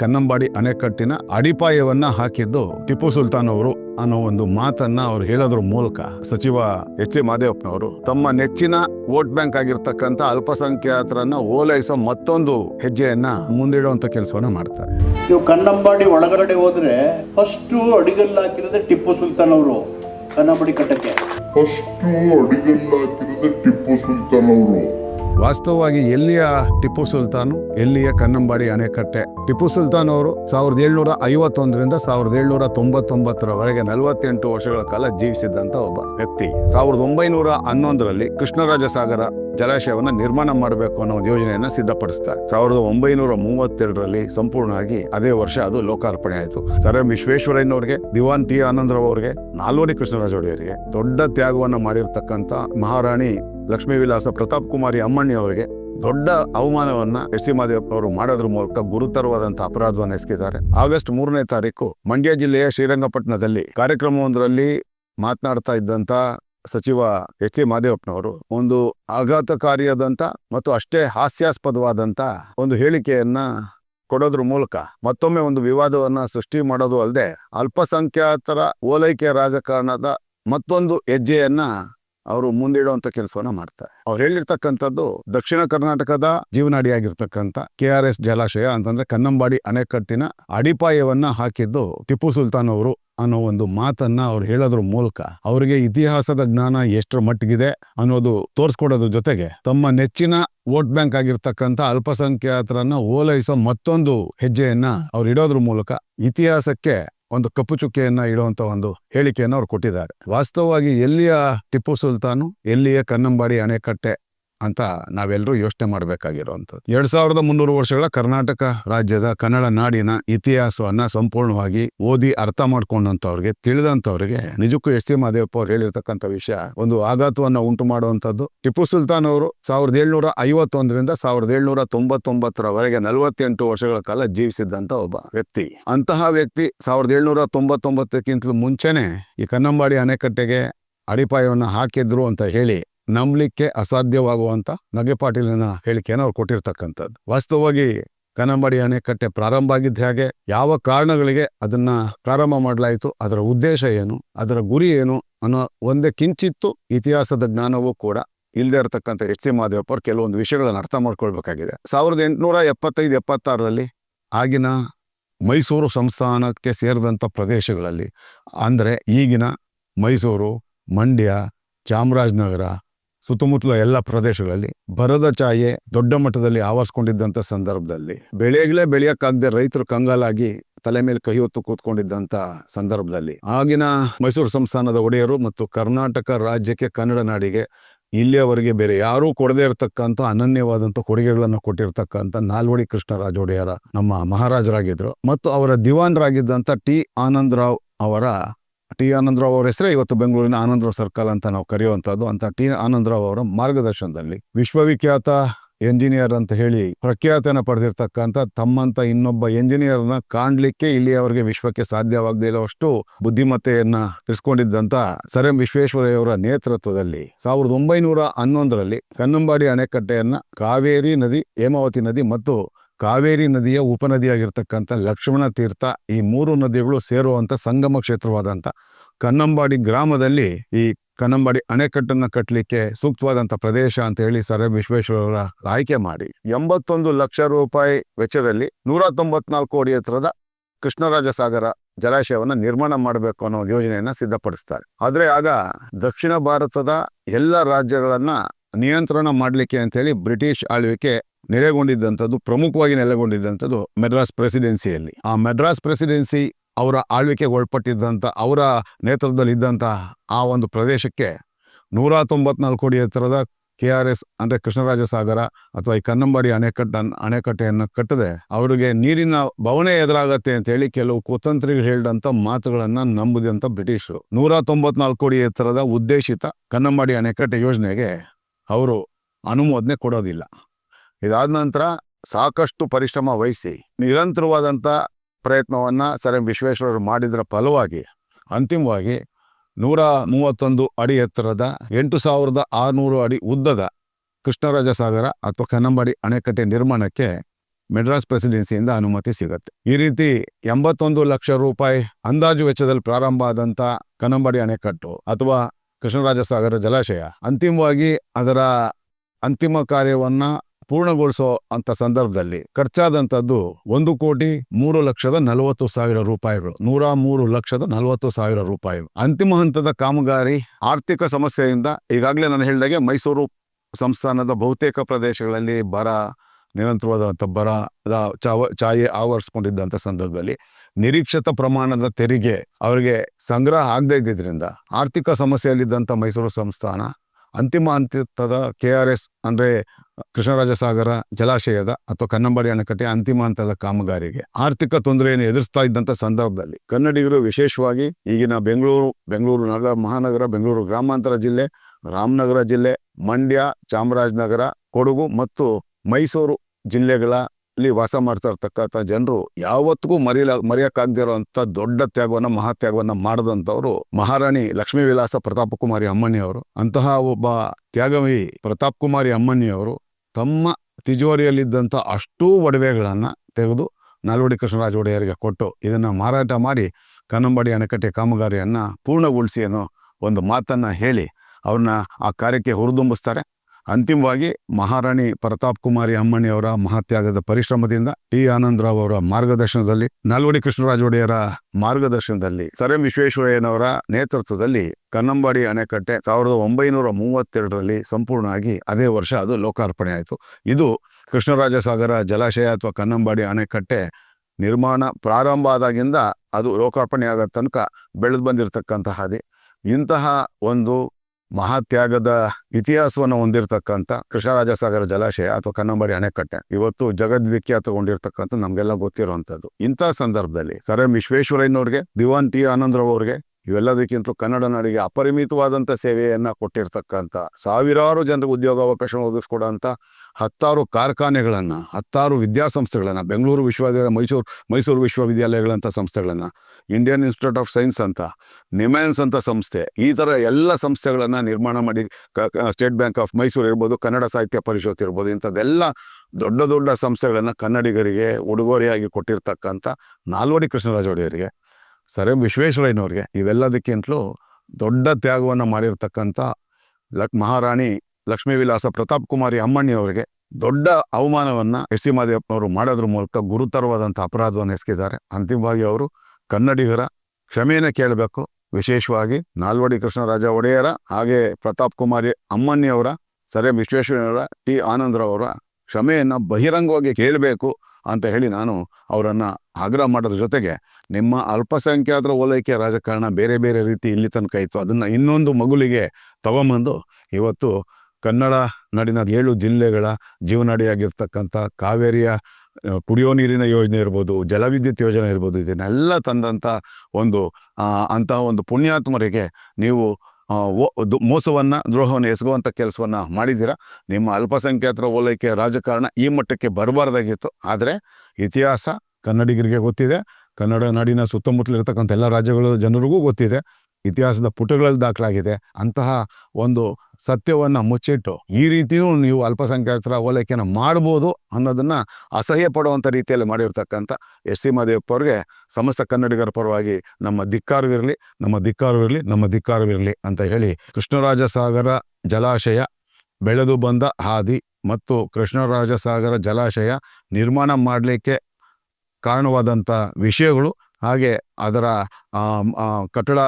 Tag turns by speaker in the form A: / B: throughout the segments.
A: ಕನ್ನಂಬಾಡಿ ಅಣೆಕಟ್ಟಿನ ಅಡಿಪಾಯವನ್ನ ಹಾಕಿದ್ದು ಟಿಪ್ಪು ಸುಲ್ತಾನ್ ಅವರು ಅನ್ನೋ ಒಂದು ಮಾತನ್ನ ಅವ್ರು ಹೇಳೋದ್ರ ಮೂಲಕ ಸಚಿವ ಎಚ್ ಎ ಮಾದೇವಪ್ಪನವರು ತಮ್ಮ ನೆಚ್ಚಿನ ವೋಟ್ ಬ್ಯಾಂಕ್ ಆಗಿರ್ತಕ್ಕಂಥ ಅಲ್ಪಸಂಖ್ಯಾತರನ್ನ ಓಲೈಸೋ ಮತ್ತೊಂದು ಹೆಜ್ಜೆಯನ್ನ ಮುಂದಿಡುವಂತ ಕೆಲಸವನ್ನ ಮಾಡ್ತಾರೆ.
B: ನೀವು ಕನ್ನಂಬಾಡಿ ಒಳಗಡೆ ಹೋದ್ರೆ ಫಸ್ಟ್ ಅಡಿಗಲ್ಲ ಹಾಕಿರೋದೇ ಟಿಪ್ಪು ಸುಲ್ತಾನ್ ಅವರು ಕನ್ನಂಬಾಡಿ ಕಟ್ಟಕ್ಕೆ.
C: ಫಸ್ಟ್ ಅಡಿಗಲ್ಲ ಹಾಕಿರೋದೇ ಟಿಪ್ಪು ಸುಲ್ತಾನ್ ಅವರು.
A: ವಾಸ್ತವವಾಗಿ ಎಲ್ಲಿಯ ಟಿಪ್ಪು ಸುಲ್ತಾನು, ಎಲ್ಲಿಯ ಕನ್ನಂಬಾಡಿ ಅಣೆಕಟ್ಟೆ? ಟಿಪ್ಪು ಸುಲ್ತಾನ್ ಅವರು ಸಾವಿರದ ಏಳ್ನೂರ ಐವತ್ತೊಂದರಿಂದ ಸಾವಿರದ ಏಳ್ನೂರ ತೊಂಬತ್ತೊಂಬತ್ತರವರೆಗೆ ನಲವತ್ತೆಂಟು ವರ್ಷಗಳ ಕಾಲ ಜೀವಿಸಿದಂತ ಒಬ್ಬ ವ್ಯಕ್ತಿ. ಸಾವಿರದ ಒಂಬೈನೂರ ಹನ್ನೊಂದರಲ್ಲಿ ಕೃಷ್ಣರಾಜ ಸಾಗರ ಜಲಾಶಯವನ್ನು ನಿರ್ಮಾಣ ಮಾಡಬೇಕು ಅನ್ನೋ ಒಂದು ಯೋಜನೆಯನ್ನ ಸಿದ್ಧಪಡಿಸ್ತಾರೆ. ಸಾವಿರದ ಒಂಬೈನೂರ ಮೂವತ್ತೆರಡರಲ್ಲಿ ಸಂಪೂರ್ಣವಾಗಿ ಅದೇ ವರ್ಷ ಅದು ಲೋಕಾರ್ಪಣೆ ಆಯಿತು. ಸರ್ ಎಂ ವಿಶ್ವೇಶ್ವರಯ್ಯನವ್ರಿಗೆ, ದಿವಾನ್ ಟಿ ಆನಂದರಾವ್ ಅವರಿಗೆ ನಾಲ್ವಡಿ ಕೃಷ್ಣರಾಜ ಒಡೆಯರಿಗೆ ದೊಡ್ಡ ತ್ಯಾಗವನ್ನು ಮಾಡಿರ್ತಕ್ಕಂಥ ಮಹಾರಾಣಿ ಲಕ್ಷ್ಮೀ ವಿಲಾಸ ಪ್ರತಾಪ್ ಕುಮಾರಿ ಅಮ್ಮಣ್ಣಿ ಅವರಿಗೆ ದೊಡ್ಡ ಅವಮಾನವನ್ನ ಎಸ್ ಸಿ ಮಾದೇವಪ್ಪನವರು ಮಾಡೋದ್ರ ಮೂಲಕ ಗುರುತರವಾದಂತಹ ಅಪರಾಧವನ್ನು ಎಸಗಿದ್ದಾರೆ. ಆಗಸ್ಟ್ ಮೂರನೇ ತಾರೀಕು ಮಂಡ್ಯ ಜಿಲ್ಲೆಯ ಶ್ರೀರಂಗಪಟ್ಟಣದಲ್ಲಿ ಕಾರ್ಯಕ್ರಮವೊಂದರಲ್ಲಿ ಮಾತನಾಡ್ತಾ ಇದ್ದಂತ ಸಚಿವ ಎಚ್ ಸಿ ಮಾದೇವಪ್ಪನವರು ಒಂದು ಆಘಾತಕಾರಿಯಾದಂತ ಮತ್ತು ಅಷ್ಟೇ ಹಾಸ್ಯಾಸ್ಪದವಾದಂತ ಒಂದು ಹೇಳಿಕೆಯನ್ನ ಕೊಡೋದ್ರ ಮೂಲಕ ಮತ್ತೊಮ್ಮೆ ಒಂದು ವಿವಾದವನ್ನ ಸೃಷ್ಟಿ ಮಾಡೋದು ಅಲ್ಲದೆ ಅಲ್ಪಸಂಖ್ಯಾತರ ಓಲೈಕೆ ರಾಜಕಾರಣದ ಮತ್ತೊಂದು ಹೆಜ್ಜೆಯನ್ನ ಅವರು ಮುಂದಿಡುವಂತ ಕೆಲಸವನ್ನ ಮಾಡ್ತಾರೆ. ಅವ್ರು ಹೇಳಿರ್ತಕ್ಕಂಥದ್ದು ದಕ್ಷಿಣ ಕರ್ನಾಟಕದ ಜೀವನಾಡಿಯಾಗಿರ್ತಕ್ಕಂಥ ಕೆ ಆರ್ ಎಸ್ ಜಲಾಶಯ ಅಂತಂದ್ರೆ ಕನ್ನಂಬಾಡಿ ಅಣೆಕಟ್ಟಿನ ಅಡಿಪಾಯವನ್ನ ಹಾಕಿದ್ದು ಟಿಪ್ಪು ಸುಲ್ತಾನ್ ಅವರು ಅನ್ನೋ ಒಂದು ಮಾತನ್ನ ಅವ್ರು ಹೇಳೋದ್ರ ಮೂಲಕ ಅವರಿಗೆ ಇತಿಹಾಸದ ಜ್ಞಾನ ಎಷ್ಟರ ಮಟ್ಟಿಗಿದೆ ಅನ್ನೋದು ತೋರಿಸ್ಕೊಡೋದ್ರ ಜೊತೆಗೆ ತಮ್ಮ ನೆಚ್ಚಿನ ವೋಟ್ ಬ್ಯಾಂಕ್ ಆಗಿರ್ತಕ್ಕಂಥ ಅಲ್ಪಸಂಖ್ಯಾತರನ್ನ ಓಲೈಸೋ ಮತ್ತೊಂದು ಹೆಜ್ಜೆಯನ್ನ ಅವ್ರು ಇಡೋದ್ರ ಮೂಲಕ ಇತಿಹಾಸಕ್ಕೆ ಒಂದು ಕಪ್ಪು ಚುಕ್ಕೆಯನ್ನ ಇಡುವಂತ ಒಂದು ಹೇಳಿಕೆಯನ್ನು ಅವ್ರು ಕೊಟ್ಟಿದ್ದಾರೆ. ವಾಸ್ತವವಾಗಿ ಎಲ್ಲಿಯ ಟಿಪ್ಪು ಸುಲ್ತಾನು, ಎಲ್ಲಿಯ ಕನ್ನಂಬಾಡಿ ಅಣೆಕಟ್ಟೆ ಅಂತ ನಾವೆಲ್ಲರೂ ಯೋಚನೆ ಮಾಡಬೇಕಾಗಿರುವಂಥದ್ದು ಎರಡ್ ಸಾವಿರದ ಮುನ್ನೂರು ವರ್ಷಗಳ ಕರ್ನಾಟಕ ರಾಜ್ಯದ ಕನ್ನಡ ನಾಡಿನ ಇತಿಹಾಸವನ್ನ ಸಂಪೂರ್ಣವಾಗಿ ಓದಿ ಅರ್ಥ ಮಾಡ್ಕೊಂಡಂತವ್ರಿಗೆ ತಿಳಿದಂತವ್ರಿಗೆ ನಿಜಕ್ಕೂ ಎಸ್ ಸಿ ಮಾದೇವಪ್ಪ ಅವ್ರು ಹೇಳಿರ್ತಕ್ಕಂಥ ವಿಷಯ ಒಂದು ಆಘಾತವನ್ನ ಉಂಟು ಮಾಡುವಂಥದ್ದು. ಟಿಪ್ಪು ಸುಲ್ತಾನ್ ಅವರು ಸಾವಿರದ ಏಳ್ನೂರ ಐವತ್ತೊಂದರಿಂದ ಸಾವಿರದ ಏಳ್ನೂರ ತೊಂಬತ್ತೊಂಬತ್ತರವರೆಗೆ ನಲವತ್ತೆಂಟು ವರ್ಷಗಳ ಕಾಲ ಜೀವಿಸಿದ್ದಂತ ಒಬ್ಬ ವ್ಯಕ್ತಿ. ಅಂತಹ ವ್ಯಕ್ತಿ ಸಾವಿರದ ಏಳ್ನೂರ ತೊಂಬತ್ತೊಂಬತ್ತಕ್ಕಿಂತಲೂ ಮುಂಚೆನೆ ಈ ಕನ್ನಂಬಾಡಿ ಅಣೆಕಟ್ಟೆಗೆ ಅಡಿಪಾಯವನ್ನು ಹಾಕಿದ್ರು ಅಂತ ಹೇಳಿ ನಂಬಲಿಕ್ಕೆ ಅಸಾಧ್ಯವಾಗುವಂತ ನಗೆಪಾಟೀಲಿನ ಹೇಳಿಕೆಯನ್ನು ಅವ್ರು ಕೊಟ್ಟಿರ್ತಕ್ಕಂಥದ್ದು. ವಾಸ್ತವವಾಗಿ ಕನ್ನಂಬಾಡಿ ಅಣೆಕಟ್ಟೆ ಪ್ರಾರಂಭ ಆಗಿದ್ದ ಹಾಗೆ ಯಾವ ಕಾರಣಗಳಿಗೆ ಅದನ್ನ ಪ್ರಾರಂಭ ಮಾಡಲಾಯಿತು, ಅದರ ಉದ್ದೇಶ ಏನು, ಅದರ ಗುರಿ ಏನು ಅನ್ನೋ ಒಂದೇ ಕಿಂಚಿತ್ತು ಇತಿಹಾಸದ ಜ್ಞಾನವೂ ಕೂಡ ಇಲ್ಲದೆ ಇರತಕ್ಕಂಥ ಎಚ್ ಸಿ ಮಾದೇವಪ್ಪ ಅವರು ಕೆಲವೊಂದು ವಿಷಯಗಳನ್ನು ಅರ್ಥ ಮಾಡ್ಕೊಳ್ಬೇಕಾಗಿದೆ. ಸಾವಿರದ ಎಂಟುನೂರ ಎಪ್ಪತ್ತೈದು, ಎಪ್ಪತ್ತಾರರಲ್ಲಿ ಆಗಿನ ಮೈಸೂರು ಸಂಸ್ಥಾನಕ್ಕೆ ಸೇರಿದಂಥ ಪ್ರದೇಶಗಳಲ್ಲಿ, ಅಂದರೆ ಈಗಿನ ಮೈಸೂರು, ಮಂಡ್ಯ, ಚಾಮರಾಜನಗರ ಸುತ್ತಮುತ್ತಲ ಎಲ್ಲ ಪ್ರದೇಶಗಳಲ್ಲಿ ಬರದ ಛಾಯೆ ದೊಡ್ಡ ಮಟ್ಟದಲ್ಲಿ ಆವರಿಸ್ಕೊಂಡಿದ್ದಂಥ ಸಂದರ್ಭದಲ್ಲಿ, ಬೆಳೆಗಳೇ ಬೆಳೆಯೋಕ್ಕಾಗದೆ ರೈತರು ಕಂಗಾಲಾಗಿ ತಲೆ ಮೇಲೆ ಕೈ ಹೊತ್ತು ಕೂತ್ಕೊಂಡಿದ್ದಂಥ ಸಂದರ್ಭದಲ್ಲಿ, ಆಗಿನ ಮೈಸೂರು ಸಂಸ್ಥಾನದ ಒಡೆಯರು ಮತ್ತು ಕರ್ನಾಟಕ ರಾಜ್ಯಕ್ಕೆ ಕನ್ನಡ ನಾಡಿಗೆ ಇಲ್ಲಿಯವರೆಗೆ ಬೇರೆ ಯಾರೂ ಕೊಡದೇ ಇರತಕ್ಕಂಥ ಅನನ್ಯವಾದಂಥ ಕೊಡುಗೆಗಳನ್ನು ಕೊಟ್ಟಿರ್ತಕ್ಕಂಥ ನಾಲ್ವಡಿ ಕೃಷ್ಣರಾಜ ಒಡೆಯರ ನಮ್ಮ ಮಹಾರಾಜರಾಗಿದ್ದರು ಮತ್ತು ಅವರ ದಿವಾನ್ರಾಗಿದ್ದಂಥ ಟಿ. ಆನಂದರಾವ್ ಅವರ ಟಿ ಆನಂದರಾವ್ ಅವರ ಹೆಸರೇ ಇವತ್ತು ಬೆಂಗಳೂರಿನ ಆನಂದರಾವ್ ಸರ್ಕಲ್ ಅಂತ ನಾವು ಕರೆಯುವಂಥದ್ದು. ಅಂತ ಟಿ ಆನಂದರಾವ್ ಅವರ ಮಾರ್ಗದರ್ಶನದಲ್ಲಿ ವಿಶ್ವವಿಖ್ಯಾತ ಎಂಜಿನಿಯರ್ ಅಂತ ಹೇಳಿ ಪ್ರಖ್ಯಾತನ ಪಡೆದಿರ್ತಕ್ಕಂಥ ತಮ್ಮಂತ ಇನ್ನೊಬ್ಬ ಎಂಜಿನಿಯರ್ನ ಕಾಣ್ಲಿಕ್ಕೆ ಇಲ್ಲಿಯವರೆಗೆ ವಿಶ್ವಕ್ಕೆ ಸಾಧ್ಯವಾಗದೇ ಇರುವಷ್ಟು ಬುದ್ಧಿಮತ್ತೆಯನ್ನ ತಿಳಿಸ್ಕೊಂಡಿದ್ದಂತ ಸರ್ ಎಂ ವಿಶ್ವೇಶ್ವರಯ್ಯವರ ನೇತೃತ್ವದಲ್ಲಿ ಸಾವಿರದ ಒಂಬೈನೂರ ಹನ್ನೊಂದರಲ್ಲಿ ಕನ್ನಂಬಾಡಿ ಅಣೆಕಟ್ಟೆಯನ್ನ ಕಾವೇರಿ ನದಿ, ಹೇಮಾವತಿ ನದಿ ಮತ್ತು ಕಾವೇರಿ ನದಿಯ ಉಪನದಿಯಾಗಿರ್ತಕ್ಕಂಥ ಲಕ್ಷ್ಮಣ ತೀರ್ಥ ಈ ಮೂರು ನದಿಗಳು ಸೇರುವಂಥ ಸಂಗಮ ಕ್ಷೇತ್ರವಾದಂಥ ಕನ್ನಂಬಾಡಿ ಗ್ರಾಮದಲ್ಲಿ ಈ ಕನ್ನಂಬಾಡಿ ಅಣೆಕಟ್ಟನ್ನು ಕಟ್ಟಲಿಕ್ಕೆ ಸೂಕ್ತವಾದಂಥ ಪ್ರದೇಶ ಅಂತ ಹೇಳಿ ಸರ್ ಎಂ ವಿಶ್ವೇಶ್ವರರ ಆಯ್ಕೆ ಮಾಡಿ. ಎಂಬತ್ತೊಂದು ಲಕ್ಷ ರೂಪಾಯಿ ವೆಚ್ಚದಲ್ಲಿ ನೂರ ತೊಂಬತ್ನಾಲ್ಕು ಅಡಿ ಎತ್ತರದ ಕೃಷ್ಣರಾಜ ಸಾಗರ ಜಲಾಶಯವನ್ನು ನಿರ್ಮಾಣ ಮಾಡಬೇಕು ಅನ್ನೋ ಯೋಜನೆಯನ್ನ ಸಿದ್ಧಪಡಿಸ್ತಾರೆ. ಆದರೆ ಆಗ ದಕ್ಷಿಣ ಭಾರತದ ಎಲ್ಲ ರಾಜ್ಯಗಳನ್ನು ನಿಯಂತ್ರಣ ಮಾಡಲಿಕ್ಕೆ ಅಂತೇಳಿ ಬ್ರಿಟಿಷ್ ಆಳ್ವಿಕೆ ನೆಲೆಗೊಂಡಿದ್ದಂಥದ್ದು, ಪ್ರಮುಖವಾಗಿ ನೆಲೆಗೊಂಡಿದ್ದಂಥದ್ದು ಮೆಡ್ರಾಸ್ ಪ್ರೆಸಿಡೆನ್ಸಿಯಲ್ಲಿ ಆ ಮೆಡ್ರಾಸ್ ಪ್ರೆಸಿಡೆನ್ಸಿ ಅವರ ಆಳ್ವಿಕೆಗೆ ಒಳಪಟ್ಟಿದ್ದಂಥ ಅವರ ನೇತೃತ್ವದಲ್ಲಿದ್ದಂಥ ಆ ಒಂದು ಪ್ರದೇಶಕ್ಕೆ ನೂರ ತೊಂಬತ್ನಾಲ್ಕು ಕೋಟಿ ಎತ್ತರದ ಕೆ ಆರ್ ಎಸ್ ಅಂದ್ರೆ ಕೃಷ್ಣರಾಜ ಸಾಗರ ಅಥವಾ ಈ ಕನ್ನಂಬಾಡಿ ಅಣೆಕಟ್ಟ ಅಣೆಕಟ್ಟೆಯನ್ನು ಕಟ್ಟದೆ. ಅವರಿಗೆ ನೀರಿನ ಭವನೆ ಎದುರಾಗತ್ತೆ ಅಂತ ಹೇಳಿ ಕೆಲವು ಕುತಂತ್ರಿಗಳು ಹೇಳಿದಂಥ ಮಾತುಗಳನ್ನು ನಂಬುದಂತ ಬ್ರಿಟಿಷರು. ನೂರ ತೊಂಬತ್ನಾಲ್ಕು ಕೋಟಿ ಎತ್ತರದ ಉದ್ದೇಶಿತ ಕನ್ನಂಬಾಡಿ ಅಣೆಕಟ್ಟೆ ಯೋಜನೆಗೆ ಅವರು ಅನುಮೋದನೆ ಕೊಡೋದಿಲ್ಲ. ಇದಾದ ನಂತರ ಸಾಕಷ್ಟು ಪರಿಶ್ರಮ ವಹಿಸಿ ನಿರಂತರವಾದಂಥ ಪ್ರಯತ್ನವನ್ನು ಸರ್ ಎಂ ವಿಶ್ವೇಶ್ವರರು ಮಾಡಿದರ ಫಲವಾಗಿ, ಅಂತಿಮವಾಗಿ ನೂರ ಮೂವತ್ತೊಂದು ಅಡಿ ಎತ್ತರದ ಎಂಟು ಸಾವಿರದ ಆರುನೂರು ಅಡಿ ಉದ್ದದ ಕೃಷ್ಣರಾಜ ಸಾಗರ ಅಥವಾ ಕನ್ನಂಬಾಡಿ ಅಣೆಕಟ್ಟೆ ನಿರ್ಮಾಣಕ್ಕೆ ಮೆಡ್ರಾಸ್ ಪ್ರೆಸಿಡೆನ್ಸಿಯಿಂದ ಅನುಮತಿ ಸಿಗುತ್ತೆ. ಈ ರೀತಿ ಎಂಬತ್ತೊಂದು ಲಕ್ಷ ರೂಪಾಯಿ ಅಂದಾಜು ವೆಚ್ಚದಲ್ಲಿ ಪ್ರಾರಂಭ ಆದಂಥ ಕನ್ನಂಬಾಡಿ ಅಣೆಕಟ್ಟು ಅಥವಾ ಕೃಷ್ಣರಾಜಸಾಗರ ಜಲಾಶಯ ಅಂತಿಮವಾಗಿ ಅದರ ಅಂತಿಮ ಕಾರ್ಯವನ್ನ ಪೂರ್ಣಗೊಳಿಸೋ ಅಂತ ಸಂದರ್ಭದಲ್ಲಿ ಖರ್ಚಾದಂಥದ್ದು ಒಂದು ಕೋಟಿ ಮೂರು ಲಕ್ಷದ ನಲವತ್ತು ಸಾವಿರ ರೂಪಾಯಿಗಳು. ನೂರ ಮೂರು ಲಕ್ಷದ ನಲವತ್ತು ಸಾವಿರ ರೂಪಾಯಿಗಳು. ಅಂತಿಮ ಹಂತದ ಕಾಮಗಾರಿ ಆರ್ಥಿಕ ಸಮಸ್ಯೆಯಿಂದ ಈಗಾಗಲೇ ನಾನು ಹೇಳಿದಾಗೆ ಮೈಸೂರು ಸಂಸ್ಥಾನದ ಬಹುತೇಕ ಪ್ರದೇಶಗಳಲ್ಲಿ ಬರ, ನಿರಂತರವಾದಂಥ ಬರ ಚಾವ, ಛಾಯೆ ಆವರಿಸ್ಕೊಂಡಿದ್ದಂಥ ಸಂದರ್ಭದಲ್ಲಿ ನಿರೀಕ್ಷಿತ ಪ್ರಮಾಣದ ತೆರಿಗೆ ಅವರಿಗೆ ಸಂಗ್ರಹ ಆಗದೇ ಇದ್ದಿದ್ದರಿಂದ ಆರ್ಥಿಕ ಸಮಸ್ಯೆಯಲ್ಲಿದ್ದಂಥ ಮೈಸೂರು ಸಂಸ್ಥಾನ ಅಂತಿಮ ಹಂತದ ಕೆ ಆರ್ ಎಸ್ ಅಂದರೆ ಕೃಷ್ಣರಾಜಸಾಗರ ಜಲಾಶಯದ ಅಥವಾ ಕನ್ನಂಬಾಡಿ ಅಣೆಕಟ್ಟೆ ಅಂತಿಮ ಹಂತದ ಕಾಮಗಾರಿಗೆ ಆರ್ಥಿಕ ತೊಂದರೆಯನ್ನು ಎದುರಿಸ್ತಾ ಇದ್ದಂಥ ಸಂದರ್ಭದಲ್ಲಿ ಕನ್ನಡಿಗರು ವಿಶೇಷವಾಗಿ ಈಗಿನ ಬೆಂಗಳೂರು ಬೆಂಗಳೂರು ನಗರ, ಮಹಾನಗರ, ಬೆಂಗಳೂರು ಗ್ರಾಮಾಂತರ ಜಿಲ್ಲೆ, ರಾಮನಗರ ಜಿಲ್ಲೆ, ಮಂಡ್ಯ, ಚಾಮರಾಜನಗರ, ಕೊಡಗು ಮತ್ತು ಮೈಸೂರು ಜಿಲ್ಲೆಗಳಲ್ಲಿ ವಾಸ ಮಾಡ್ತಾ ಇರ್ತಕ್ಕಂಥ ಜನರು ಯಾವತ್ತಿಗೂ ಮರೆಯಲ ಮರೆಯಕ್ಕಾಗದಿರುವಂಥ ದೊಡ್ಡ ತ್ಯಾಗವನ್ನ ಮಹಾತ್ಯಾಗವನ್ನ ಮಾಡಿದಂಥವ್ರು ಮಹಾರಾಣಿ ಲಕ್ಷ್ಮೀ ವಿಲಾಸ ಪ್ರತಾಪ ಕುಮಾರಿ ಅಮ್ಮಣ್ಣಿ ಅವರು ಅಂತಹ ಒಬ್ಬ ತ್ಯಾಗವಿ ಪ್ರತಾಪ್ ಕುಮಾರಿ ಅಮ್ಮಣ್ಣಿ ಅವರು ತಮ್ಮ ತಿಜೋರಿಯಲ್ಲಿದ್ದಂಥ ಅಷ್ಟೂ ಒಡವೆಗಳನ್ನು ತೆಗೆದು ನಾಲ್ವಡಿ ಕೃಷ್ಣರಾಜ ಒಡೆಯರಿಗೆ ಕೊಟ್ಟು ಇದನ್ನು ಮಾರಾಟ ಮಾಡಿ ಕನ್ನಂಬಾಡಿ ಅಣೆಕಟ್ಟೆ ಕಾಮಗಾರಿಯನ್ನು ಪೂರ್ಣಗೊಳಿಸಿ ಅನ್ನೋ ಒಂದು ಮಾತನ್ನು ಹೇಳಿ ಅವ್ರನ್ನ ಆ ಕಾರ್ಯಕ್ಕೆ ಹುರಿದುಂಬಿಸ್ತಾರೆ. ಅಂತಿಮವಾಗಿ ಮಹಾರಾಣಿ ಪ್ರತಾಪ್ ಕುಮಾರಿ ಅಮ್ಮಣ್ಣಿ ಅವರ ಮಹಾತ್ಯಾಗದ ಪರಿಶ್ರಮದಿಂದ ಟಿ ಆನಂದರಾವ್ ಅವರ ಮಾರ್ಗದರ್ಶನದಲ್ಲಿ ನಾಲ್ವಡಿ ಕೃಷ್ಣರಾಜ ಒಡೆಯರ ಮಾರ್ಗದರ್ಶನದಲ್ಲಿ ಸರ್ ಎಂ ವಿಶ್ವೇಶ್ವರಯ್ಯನವರ ನೇತೃತ್ವದಲ್ಲಿ ಕನ್ನಂಬಾಡಿ ಅಣೆಕಟ್ಟೆ ಸಾವಿರದ ಒಂಬೈನೂರ ಮೂವತ್ತೆರಡರಲ್ಲಿ ಸಂಪೂರ್ಣವಾಗಿ ಅದೇ ವರ್ಷ ಅದು ಲೋಕಾರ್ಪಣೆ ಆಯಿತು. ಇದು ಕೃಷ್ಣರಾಜಸಾಗರ ಜಲಾಶಯ ಅಥವಾ ಕನ್ನಂಬಾಡಿ ಅಣೆಕಟ್ಟೆ ನಿರ್ಮಾಣ ಪ್ರಾರಂಭ ಆದಾಗಿಂದ ಅದು ಲೋಕಾರ್ಪಣೆ ಆಗೋ ತನಕ ಬೆಳೆದು ಬಂದಿರತಕ್ಕಂತಹ ಇಂತಹ ಒಂದು ಮಹಾತ್ಯಾಗದ ಇತಿಹಾಸವನ್ನು ಹೊಂದಿರತಕ್ಕಂಥ ಕೃಷ್ಣರಾಜಸಾಗರ ಜಲಾಶಯ ಅಥವಾ ಕನ್ನಂಬಾಡಿ ಅಣೆಕಟ್ಟೆ. ಇವತ್ತು ಜಗದ್ವಿಖ್ಯಾತಗೊಂಡಿರ್ತಕ್ಕಂಥ ನಮಗೆಲ್ಲ ಗೊತ್ತಿರುವಂಥದ್ದು. ಇಂಥ ಸಂದರ್ಭದಲ್ಲಿ ಸರ್ ಎಂ ವಿಶ್ವೇಶ್ವರಯ್ಯನವ್ರಿಗೆ, ದಿವಾನ್ ಟಿ ಆನಂದರಾವ್ ಅವ್ರಿಗೆ ಇವೆಲ್ಲದಕ್ಕಿಂತ ಕನ್ನಡ ನಾಡಿಗೆ ಅಪರಿಮಿತವಾದಂಥ ಸೇವೆಯನ್ನು ಕೊಟ್ಟಿರ್ತಕ್ಕಂಥ ಸಾವಿರಾರು ಜನರಿಗೆ ಉದ್ಯೋಗಾವಕಾಶ ಒದಗಿಸ್ಕೊಡೋಂಥ ಹತ್ತಾರು ಕಾರ್ಖಾನೆಗಳನ್ನು, ಹತ್ತಾರು ವಿದ್ಯಾಸಂಸ್ಥೆಗಳನ್ನು, ಬೆಂಗಳೂರು ವಿಶ್ವವಿದ್ಯಾಲಯ, ಮೈಸೂರು ಮೈಸೂರು ವಿಶ್ವವಿದ್ಯಾಲಯಗಳಂಥ ಸಂಸ್ಥೆಗಳನ್ನು, ಇಂಡಿಯನ್ ಇನ್ಸ್ಟಿಟ್ಯೂಟ್ ಆಫ್ ಸೈನ್ಸ್ ಅಂತ, ನಿಮ್ಯಾನ್ಸ್ ಅಂತ ಸಂಸ್ಥೆ, ಈ ಥರ ಎಲ್ಲ ಸಂಸ್ಥೆಗಳನ್ನು ನಿರ್ಮಾಣ ಮಾಡಿ ಸ್ಟೇಟ್ ಬ್ಯಾಂಕ್ ಆಫ್ ಮೈಸೂರು ಇರ್ಬೋದು, ಕನ್ನಡ ಸಾಹಿತ್ಯ ಪರಿಷತ್ ಇರ್ಬೋದು, ಇಂಥದ್ದೆಲ್ಲ ದೊಡ್ಡ ದೊಡ್ಡ ಸಂಸ್ಥೆಗಳನ್ನು ಕನ್ನಡಿಗರಿಗೆ ಉಡುಗೊರೆಯಾಗಿ ಕೊಟ್ಟಿರ್ತಕ್ಕಂಥ ನಾಲ್ವಡಿ ಕೃಷ್ಣರಾಜ ಒಡೆಯರಿಗೆ ಸರ್ ಎಂ ವಿಶ್ವೇಶ್ವರಯ್ಯನವ್ರಿಗೆ ಇವೆಲ್ಲದಕ್ಕಿಂತಲೂ ದೊಡ್ಡ ತ್ಯಾಗವನ್ನು ಮಾಡಿರ್ತಕ್ಕಂಥ ಲಕ್, ಮಹಾರಾಣಿ ಲಕ್ಷ್ಮೀ ವಿಲಾಸ ಪ್ರತಾಪ್ ಕುಮಾರಿ ಅಮ್ಮಣ್ಣಿ ಅವರಿಗೆ ದೊಡ್ಡ ಅವಮಾನವನ್ನು ಎಸ್ ಸಿ ಮಾದೇವಪ್ಪನವರು ಮಾಡೋದ್ರ ಮೂಲಕ ಗುರುತರವಾದಂಥ ಅಪರಾಧವನ್ನು ಎಸಗಿದ್ದಾರೆ. ಅಂತಿಮವಾಗಿ ಅವರು ಕನ್ನಡಿಗರ ಕ್ಷಮೆಯನ್ನು ಕೇಳಬೇಕು. ವಿಶೇಷವಾಗಿ ನಾಲ್ವಡಿ ಕೃಷ್ಣರಾಜ ಒಡೆಯರ ಹಾಗೆ ಪ್ರತಾಪ್ ಕುಮಾರಿ ಅಮ್ಮಣ್ಣಿಯವರ, ಸರ್ ಎಂ ವಿಶ್ವೇಶ್ವರಯ್ಯನವರ, ಟಿ. ಆನಂದರವರ ಕ್ಷಮೆಯನ್ನ ಬಹಿರಂಗವಾಗಿ ಕೇಳಬೇಕು. ಅಂತ ಹೇಳಿ ನಾನು ಅವರನ್ನು ಆಗ್ರಹ ಮಾಡೋದ್ರ ಜೊತೆಗೆ ನಿಮ್ಮ ಅಲ್ಪಸಂಖ್ಯಾತರ ಓಲೈಕೆ ರಾಜಕಾರಣ ಬೇರೆ ಬೇರೆ ರೀತಿ ಇಲ್ಲಿ ತನಕ ಇತ್ತು. ಅದನ್ನು ಇನ್ನೊಂದು ಮಗುಲಿಗೆ ತಗೊಂಬಂದು ಇವತ್ತು ಕನ್ನಡ ನಾಡಿನ ಏಳು ಜಿಲ್ಲೆಗಳ ಜೀವನಾಡಿಯಾಗಿರ್ತಕ್ಕಂಥ ಕಾವೇರಿಯ ಕುಡಿಯೋ ನೀರಿನ ಯೋಜನೆ ಇರ್ಬೋದು, ಜಲವಿದ್ಯುತ್ ಯೋಜನೆ ಇರ್ಬೋದು, ಇದನ್ನೆಲ್ಲ ತಂದಂಥ ಒಂದು ಅಂತಹ ಒಂದು ಪುಣ್ಯಾತ್ಮರಿಗೆ ನೀವು ಮೋಸವನ್ನ, ದ್ರೋಹವನ್ನು ಎಸಗುವಂಥ ಕೆಲಸವನ್ನು ಮಾಡಿದ್ದೀರಾ? ನಿಮ್ಮ ಅಲ್ಪಸಂಖ್ಯಾತರ ಓಲೈಕೆ ರಾಜಕಾರಣ ಈ ಮಟ್ಟಕ್ಕೆ ಬರಬಾರ್ದಾಗಿತ್ತು. ಆದರೆ ಇತಿಹಾಸ ಕನ್ನಡಿಗರಿಗೆ ಗೊತ್ತಿದೆ. ಕನ್ನಡ ನಾಡಿನ ಸುತ್ತಮುತ್ತಲಿರ್ತಕ್ಕಂಥ ಎಲ್ಲ ರಾಜ್ಯಗಳ ಜನರಿಗೂ ಗೊತ್ತಿದೆ. ಇತಿಹಾಸದ ಪುಟಗಳಲ್ಲಿ ದಾಖಲಾಗಿದೆ. ಅಂತಹ ಒಂದು ಸತ್ಯವನ್ನ ಮುಚ್ಚಿಟ್ಟು ಈ ರೀತಿಯೂ ನೀವು ಅಲ್ಪಸಂಖ್ಯಾತರ ಓಲೈಕೆನ ಮಾಡ್ಬೋದು ಅನ್ನೋದನ್ನು ಅಸಹ್ಯ ಪಡುವಂಥ ರೀತಿಯಲ್ಲಿ ಮಾಡಿರ್ತಕ್ಕಂಥ ಎಸ್ ಸಿ ಮಹದೇವಪ್ಪವ್ರಿಗೆ ಸಮಸ್ತ ಕನ್ನಡಿಗರ ಪರವಾಗಿ ನಮ್ಮ ಧಿಕ್ಕಾರವಿರಲಿ ನಮ್ಮ ಧಿಕ್ಕಾರವಿರಲಿ ನಮ್ಮ ಧಿಕ್ಕಾರವಿರಲಿ ಅಂತ ಹೇಳಿ ಕೃಷ್ಣರಾಜ ಸಾಗರ ಜಲಾಶಯ, ಬೆಳೆದು ಬಂದ ಹಾದಿ ಮತ್ತು ಕೃಷ್ಣರಾಜ ಸಾಗರ ಜಲಾಶಯ ನಿರ್ಮಾಣ ಮಾಡಲಿಕ್ಕೆ ಕಾರಣವಾದಂಥ ವಿಷಯಗಳು ಹಾಗೆ ಅದರ ಕಟ್ಟಡ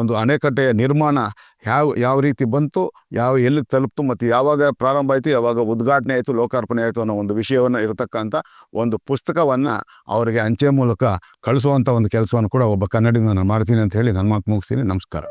A: ಒಂದು ಅಣೆಕಟ್ಟೆಯ ನಿರ್ಮಾಣ ಯಾವ ಯಾವ ರೀತಿ ಬಂತು, ಯಾವ, ಎಲ್ಲಿ ತಲುಪ್ತು ಮತ್ತು ಯಾವಾಗ ಪ್ರಾರಂಭ ಆಯಿತು, ಯಾವಾಗ ಉದ್ಘಾಟನೆ ಆಯಿತು, ಲೋಕಾರ್ಪಣೆ ಆಯಿತು ಅನ್ನೋ ಒಂದು ವಿಷಯವನ್ನು ಇರತಕ್ಕಂಥ ಒಂದು ಪುಸ್ತಕವನ್ನು ಅವರಿಗೆ ಅಂಚೆ ಮೂಲಕ ಕಳಿಸುವಂಥ ಒಂದು ಕೆಲಸವನ್ನು ಕೂಡ ಒಬ್ಬ ಕನ್ನಡಿಗನ ನಾನು ಮಾಡ್ತೀನಿ ಅಂತ ಹೇಳಿ ನನ್ನ ಮಾತು ಮುಗಿಸ್ತೀನಿ. ನಮಸ್ಕಾರ.